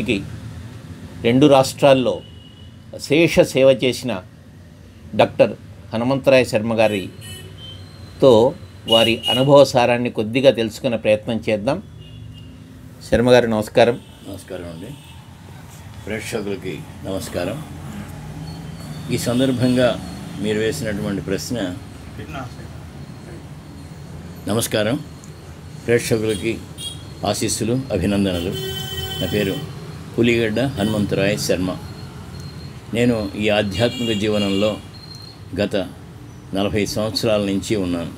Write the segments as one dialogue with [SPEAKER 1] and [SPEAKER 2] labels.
[SPEAKER 1] జాతికి రెండు రాష్ట్రాల్లో శేష సేవ చేసిన డాక్టర్ హనుమంతరాయ శర్మ గారితో వారి అనుభవ సారాన్ని కొద్దిగా తెలుసుకునే ప్రయత్నం చేద్దాం. శర్మ గారు నమస్కారం.
[SPEAKER 2] నమస్కారం అండి. ప్రేక్షకులకి నమస్కారం. ఈ సందర్భంగా మీరు వేసినటువంటి ప్రశ్న నమస్కారం. ప్రేక్షకులకి ఆశీస్సులు అభినందనలు. నా పేరు పులిగడ్డ హనుమంతరాయ శర్మ. నేను ఈ ఆధ్యాత్మిక జీవనంలో గత నలభై సంవత్సరాల నుంచి ఉన్నాను.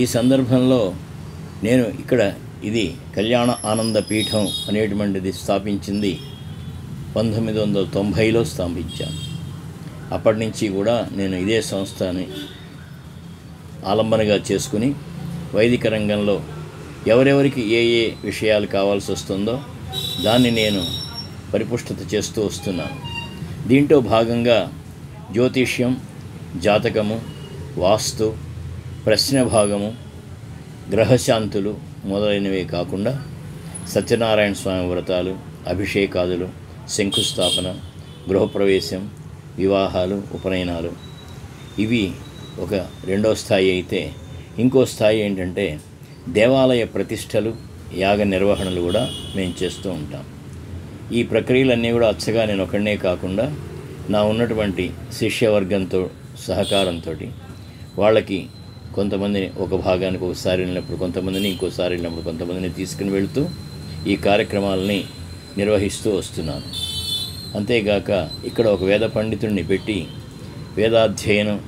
[SPEAKER 2] ఈ సందర్భంలో నేను ఇక్కడ ఇది కళ్యాణ ఆనంద పీఠం అనేటువంటిది స్థాపించింది పంతొమ్మిది వందల తొంభైలో స్థాపించాను. అప్పటి నుంచి కూడా నేను ఇదే సంస్థని ఆలంబనగా చేసుకుని వైదిక రంగంలో ఎవరెవరికి ఏ ఏ విషయాలు కావాల్సి వస్తుందో దాన్ని నేను పరిపుష్టత చేస్తూ వస్తున్నాను దీంట్లో భాగంగా జ్యోతిష్యం జాతకము వాస్తు ప్రశ్న భాగము గ్రహశాంతులు మొదలైనవే కాకుండా సత్యనారాయణ స్వామి వ్రతాలు అభిషేకాదులు శంకుస్థాపన గృహప్రవేశం వివాహాలు ఉపనయనాలు. ఇవి ఒక రెండో స్థాయి అయితే ఇంకో స్థాయి ఏంటంటే దేవాలయ ప్రతిష్టలు యాగ నిర్వహణలు కూడా మేము చేస్తూ ఉంటాం. ఈ ప్రక్రియలన్నీ కూడా అచ్చగా నేను ఒకనే కాకుండా నా ఉన్నటువంటి శిష్యవర్గంతో సహకారంతో వాళ్ళకి కొంతమందిని ఒక భాగానికి ఒకసారి వెళ్ళినప్పుడు కొంతమందిని ఇంకోసారి వెళ్ళినప్పుడు కొంతమందిని తీసుకుని వెళుతూ ఈ కార్యక్రమాలని నిర్వహిస్తూ వస్తున్నాను. అంతేగాక ఇక్కడ ఒక వేద పండితుడిని పెట్టి వేదాధ్యయనం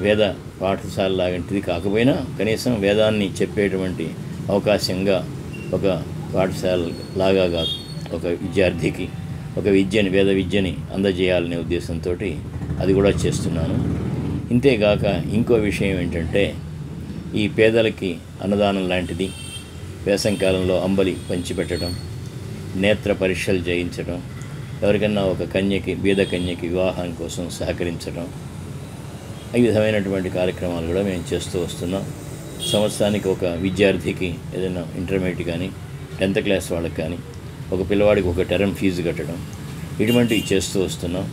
[SPEAKER 2] వేద పాఠశాల లాంటిది కాకపోయినా కనీసం వేదాన్ని చెప్పేటువంటి అవకాశంగా ఒక పాఠశాల లాగా కాదు. ఒక విద్యార్థికి ఒక విద్యని వేద విద్యని అందజేయాలనే ఉద్దేశంతో అది కూడా చేస్తున్నాను. ఇంతేగాక ఇంకో విషయం ఏంటంటే ఈ పేదలకి అన్నదానం లాంటిది వేసంకాలంలో అంబలి పంచిపెట్టడం నేత్ర పరీక్షలు చేయించడం ఎవరికన్నా ఒక కన్యకి బీద కన్యకి వివాహం కోసం సహకరించడం ఈ విధమైనటువంటి కార్యక్రమాలు కూడా మేము చేస్తూ వస్తున్నాం. సంవత్సరానికి ఒక విద్యార్థికి ఏదైనా ఇంటర్మీడియట్ కానీ టెన్త్ క్లాస్ వాళ్ళకి కానీ ఒక పిల్లవాడికి ఒక టర్మ్ ఫీజు కట్టడం ఇటువంటివి చేస్తూ వస్తున్నాం.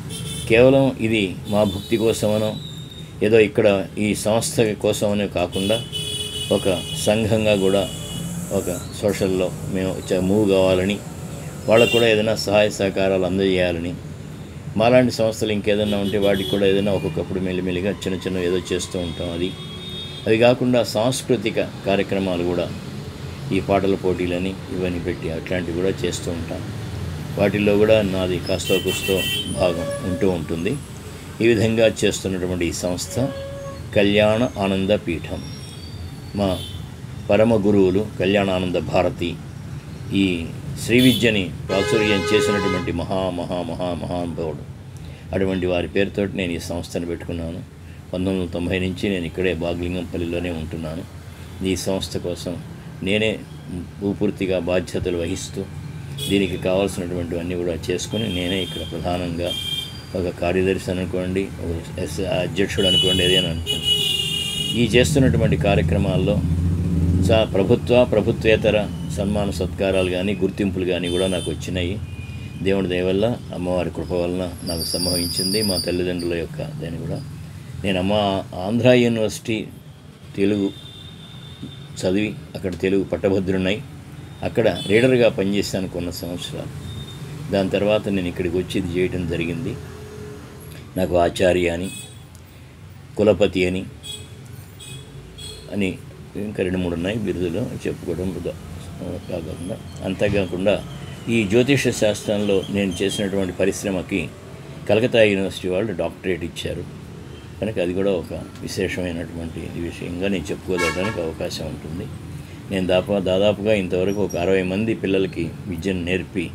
[SPEAKER 2] కేవలం ఇది మా భక్తి కోసమనో ఏదో ఇక్కడ ఈ సంస్థ కోసమనే కాకుండా ఒక సంఘంగా కూడా ఒక సోషల్లో మేము చ- మూవ్ కావాలని వాళ్ళకు కూడా ఏదైనా సహాయ సహకారాలు అందజేయాలని మాలాంటి సంస్థలు ఇంకేదైనా ఉంటే వాటికి కూడా ఏదైనా ఒక్కొక్కప్పుడు మెల్లిమెల్లిగా చిన్న చిన్న ఏదో చేస్తూ ఉంటాం. అది అవి కాకుండా సాంస్కృతిక కార్యక్రమాలు కూడా ఈ పాటల పోటీలని ఇవన్నీ పెట్టి అట్లాంటివి కూడా చేస్తూ ఉంటాం. వాటిల్లో కూడా నాది కాస్తో కుస్తో భాగం ఉంటూ ఉంటుంది. ఈ విధంగా చేస్తున్నటువంటి ఈ సంస్థ కళ్యాణ ఆనంద పీఠం. మా పరమ గురువులు కళ్యాణానంద భారతి ఈ శ్రీ విద్యని ప్రాచుర్యం చేసినటువంటి మహా మహా మహా మహానుభావుడు. అటువంటి వారి పేరుతో నేను ఈ సంస్థను పెట్టుకున్నాను. పంతొమ్మిది వందల తొంభై నుంచి నేను ఇక్కడే బాగ్లింగంపల్లిలోనే ఉంటున్నాను. ఈ సంస్థ కోసం నేనే పూర్తిగా బాధ్యతలు వహిస్తూ దీనికి కావాల్సినటువంటివన్నీ కూడా చేసుకుని నేనే ఇక్కడ ప్రధానంగా ఒక కార్యదర్శి అనుకోండి ఒక ఎస్ అధ్యక్షుడు అనుకోండి ఏదైనా అనుకోండి. ఈ చేస్తున్నటువంటి కార్యక్రమాల్లో సా ప్రభుత్వ ప్రభుత్వేతర సన్మాన సత్కారాలు కానీ గుర్తింపులు కానీ కూడా నాకు వచ్చినాయి. దేవుడి దయవల్ల అమ్మవారి కృప వలన నాకు సంభవించింది మా తల్లిదండ్రుల యొక్క దాన్ని కూడా. నేను అమ్మ ఆంధ్ర యూనివర్సిటీ తెలుగు చదివి అక్కడ తెలుగు పట్టభద్రున్నాయి అక్కడ రీడర్గా పనిచేశాను కొన్ని సంవత్సరాలు. దాని తర్వాత నేను ఇక్కడికి వచ్చి ఇది చేయడం జరిగింది. నాకు ఆచార్య అని కులపతి అని అని ఇంకా రెండు మూడు ఉన్నాయి బిరుదులు చెప్పుకోవడం కాకుండా. అంతేకాకుండా ఈ జ్యోతిష శాస్త్రంలో నేను చేసినటువంటి పరిశ్రమకి కలకత్తా యూనివర్సిటీ వాళ్ళు డాక్టరేట్ ఇచ్చారు. కనుక అది కూడా ఒక విశేషమైనటువంటి విషయంగా నేను చెప్పుకోదడానికి అవకాశం ఉంటుంది. నేను దాపా దాదాపుగా ఇంతవరకు ఒక అరవై మంది పిల్లలకి విద్యను నేర్పి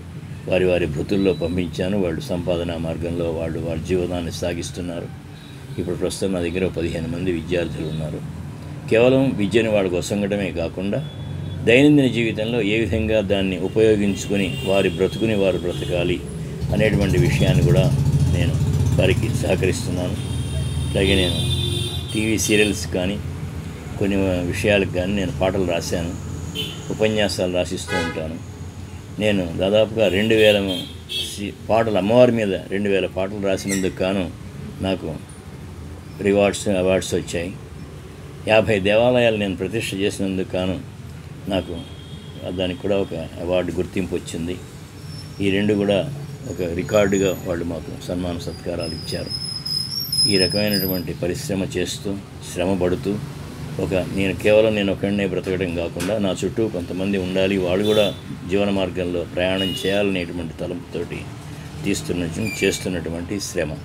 [SPEAKER 2] వారి వారి భృతుల్లో పంపించాను. వాళ్ళు సంపాదన మార్గంలో వాళ్ళు వారి జీవనాన్ని సాగిస్తున్నారు. ఇప్పుడు ప్రస్తుతం నా దగ్గర పదిహేను మంది విద్యార్థులు ఉన్నారు. కేవలం విద్యను వాళ్ళకు వసంగడమే కాకుండా దైనందిన జీవితంలో ఏ విధంగా దాన్ని ఉపయోగించుకొని వారి బ్రతుకుని వారు బ్రతకాలి అనేటువంటి విషయాన్ని కూడా నేను వారికి సహకరిస్తున్నాను. అలాగే నేను టీవీ సీరియల్స్ కానీ కొన్ని విషయాలకు కానీ నేను పాటలు రాశాను ఉపన్యాసాలు రాసిస్తూ ఉంటాను. నేను దాదాపుగా రెండు వేల పాటలు అమ్మవారి మీద రెండు వేల పాటలు రాసినందుకు గాను నాకు రివార్డ్స్ అవార్డ్స్ వచ్చాయి. యాభై దేవాలయాలు నేను ప్రతిష్ట చేసినందుకు గాను నాకు దానికి కూడా ఒక అవార్డు గుర్తింపు వచ్చింది. ఈ రెండు కూడా ఒక రికార్డుగా వాళ్ళు మాకు సన్మాన సత్కారాలు ఇచ్చారు. ఈ రకమైనటువంటి పరిశ్రమ చేస్తూ శ్రమ పడుతూ ఒక నేను కేవలం నేను ఒకడినే బ్రతకడం కాకుండా నా చుట్టూ కొంతమంది ఉండాలి వాళ్ళు కూడా జీవన మార్గంలో ప్రయాణం చేయాలనేటువంటి తలంపుతోటి తీస్తున్న చేస్తున్నటువంటి శ్రమ.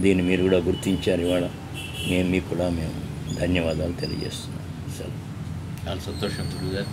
[SPEAKER 2] దీన్ని మీరు కూడా గుర్తించారు ఇవాళ. మేము మీకు కూడా మేము ధన్యవాదాలు తెలియజేస్తున్నాం. సెలవు
[SPEAKER 1] చాలా సంతోషం గురుగారు.